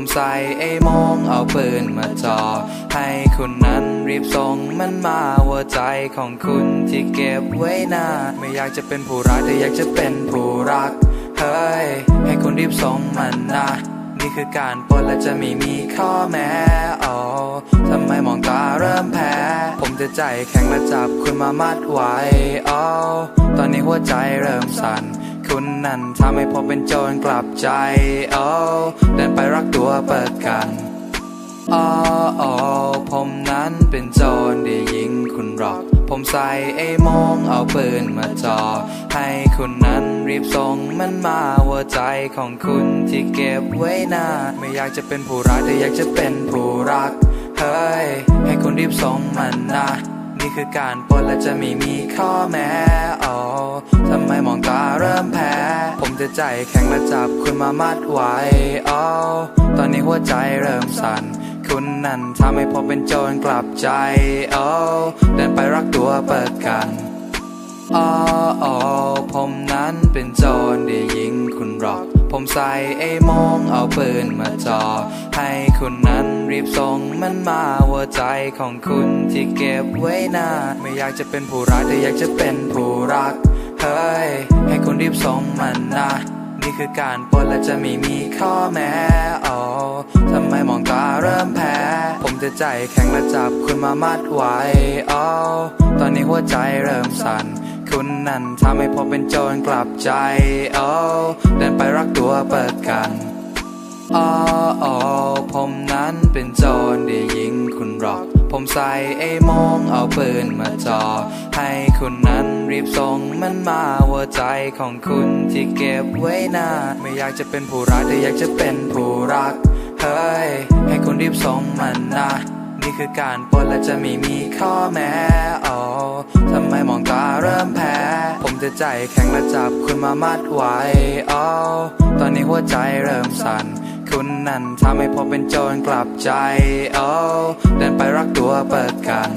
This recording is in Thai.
มใส่ไอ้โมงเอาปืนมาจ่อให้คุณนั้นรีบส่งมันมาหัวใจของคุณที่เก็บไว้นาไม่อยากจะเป็นผู้ร้ายแต่อยากจะเป็นผู้รัก เฮ้ย ให้คุณรีบส่งมันนะ นี่คือการปล้นและจะไม่มีข้อแม้โอ้ทำไมมองตาเริ่มแพ้ ผมจะใจแข็งและจับคุณมามัดไว้โอ้ตอนนี้หัวใจเริ่มสั่น คุณนั้นทำให้ผมเป็นโจรกลับใจ โอ้เดินไปรักตัวเปิดกันอ๋ออ๋อผมนั้นเป็นโจรได้ยิงคุณหรอก ผมใส่ไอ้โมงเอาปืนมาจ่อให้คุณนั้นรีบส่งมันมาหัวใจของคุณที่เก็บไว้นาไม่อยากจะเป็นผู้ร้ายแต่อยากจะเป็นผู้รัก เฮ้ย ให้คุณรีบส่งมันนะ นี่คือการปล้นและจะไม่มีข้อแม้โอ้ทำไมมองตาเริ่มแพ้ ผมจะใจแข็งและจับคุณมามัดไว้โอ้ตอนนี้หัวใจเริ่มสั่นคุณนั้นทำให้ผมเป็นโจรกลับใจโอ้เดินไปรักตัวเปิดกันอ๋ออ๋อผมนั้นเป็นโจรได้ยิงคุณหรอก ผมใส่ไอ้โมงเอาปืนมาจ่อให้คุณนั้นรีบส่งมันมาหัวใจของคุณที่เก็บไว้นาไม่อยากจะเป็นผู้ร้ายแต่อยากจะเป็นผู้รัก เฮ้ย ให้คุณรีบส่งมันนะ นี่คือการปล้นและจะไม่มีข้อแม้โอ้ทำไมมองตาเริ่มแพ้ ผมจะใจแข็งและจับคุณมามัดไว้โอ้ตอนนี้หัวใจเริ่มสั่น คุณนั้นทำให้ผมเป็นโจรกลับใจโอ้เดินไปรักตัวเปิดกันอ๋ออผมนั้นเป็นโจรได้ยิงคุณหรอก ผมใส่ไอ้โมงเอาปืนมาจ่อให้คุณนั้นรีบส่งมันมาหัวใจของคุณที่เก็บไว้นาไม่อยากจะเป็นผู้ร้ายแต่อยากจะเป็นผู้รักเฮ้ยให้คุณรีบส่งมันนะ นี่คือการปล้นและจะไม่มีข้อแม้โอ้ ทำไมมองตาเริ่มแพ้ ผมจะใจแข็งและจับคุณมามัดไว้โอ้ตอนนี้หัวใจเริ่มสั่น คุณนั่นทำให้ผมเป็นโจรกลับใจ oh เดินไปรักตัวเปิดกัน